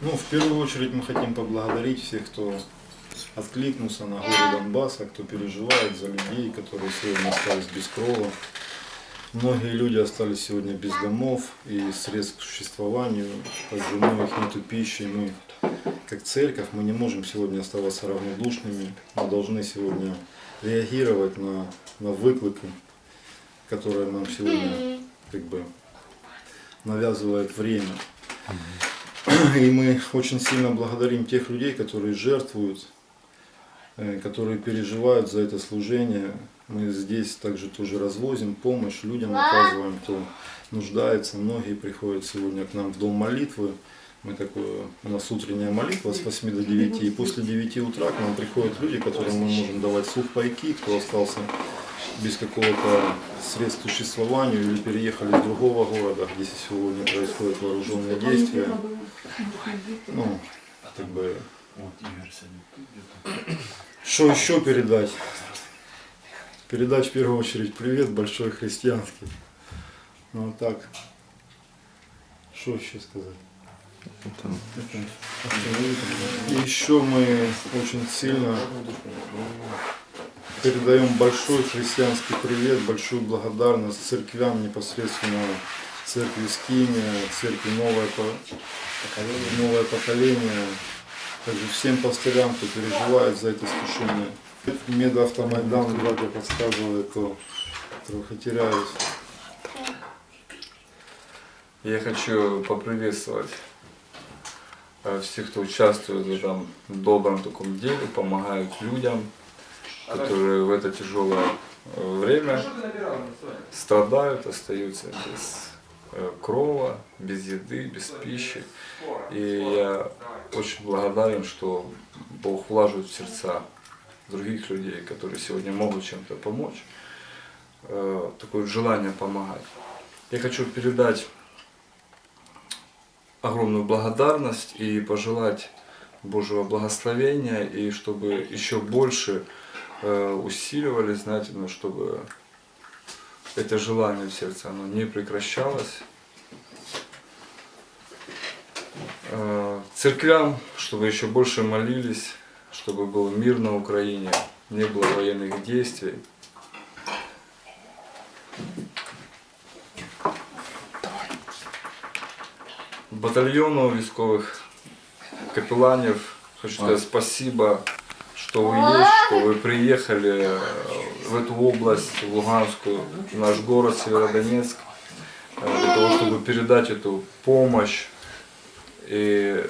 Ну, в первую очередь мы хотим поблагодарить всех, кто откликнулся на горе Донбасса, кто переживает за людей, которые сегодня остались без крова. Многие люди остались сегодня без домов и средств к существованию, зимой их нету пищи. Мы, как церковь, мы не можем сегодня оставаться равнодушными. Мы должны сегодня реагировать на, на выклики, которые нам сегодня как бы навязывает время. И мы очень сильно благодарим тех людей, которые жертвуют, э, которые переживают за это служение. Мы здесь также тоже развозим помощь людям, оказываем, кто нуждается. Многие приходят сегодня к нам в дом молитвы. Мы такое, у нас утренняя молитва с 8 до 9, и после 9 утра к нам приходят люди, которым мы можем давать сухпайки, кто остался без какого-то средств существованию или переехали из другого города, где сегодня происходят вооруженные действия. Ну, как бы, что еще передать? Передать в первую очередь привет большой христианский. Ну вот так. Что еще сказать? И еще мы очень сильно передаем большой христианский привет, большую благодарность церквям непосредственно церкви Скиния, церкви Новое, По- Новое поколение, также всем пастырям, кто переживает за это слушание. Медавтомайдан, братья подсказывает, то трохи теряюсь. Я хочу поприветствовать э, всех, кто участвует в этом добром таком деле, помогают людям, которые в это тяжелое э, время страдают, остаются без э, крова, без еды, без пищи. И я очень благодарен, что Бог влаживает в сердца других людей, которые сегодня могут чем-то помочь, э, такое желание помогать. Я хочу передать огромную благодарность и пожелать Божьего благословения, и чтобы еще больше усиливали, знаете, ну, чтобы это желание в сердце, оно не прекращалось. Э, церквям, чтобы еще больше молились, чтобы был мир на Украине, не было военных действий. батальйону військових капеланів хочу сказать спасибо, что вы есть, что вы приехали э, в эту область, в Луганскую, в наш город Северодонецк, э, для того, чтобы передать эту помощь. И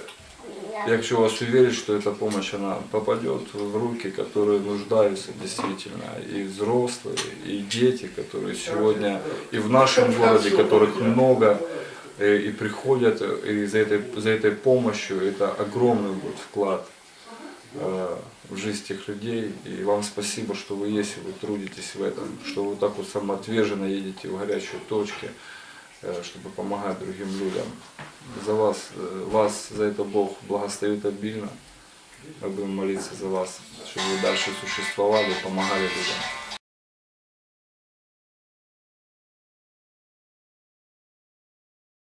я хочу вас уверить, что эта помощь она попадет в руки, которые нуждаются действительно, и взрослые, и дети, которые сегодня и в нашем городе, которых много, э, и приходят, и за этой, за этой помощью это огромный будет вклад в жизнь тех людей. И вам спасибо, что вы есть, и вы трудитесь в этом, что вы так вот самоотверженно едете в горячие точки, э, чтобы помогать другим людям. За вас, э, вас за это Бог благословит обильно. Мы будем молиться за вас, чтобы вы дальше существовали, помогали людям.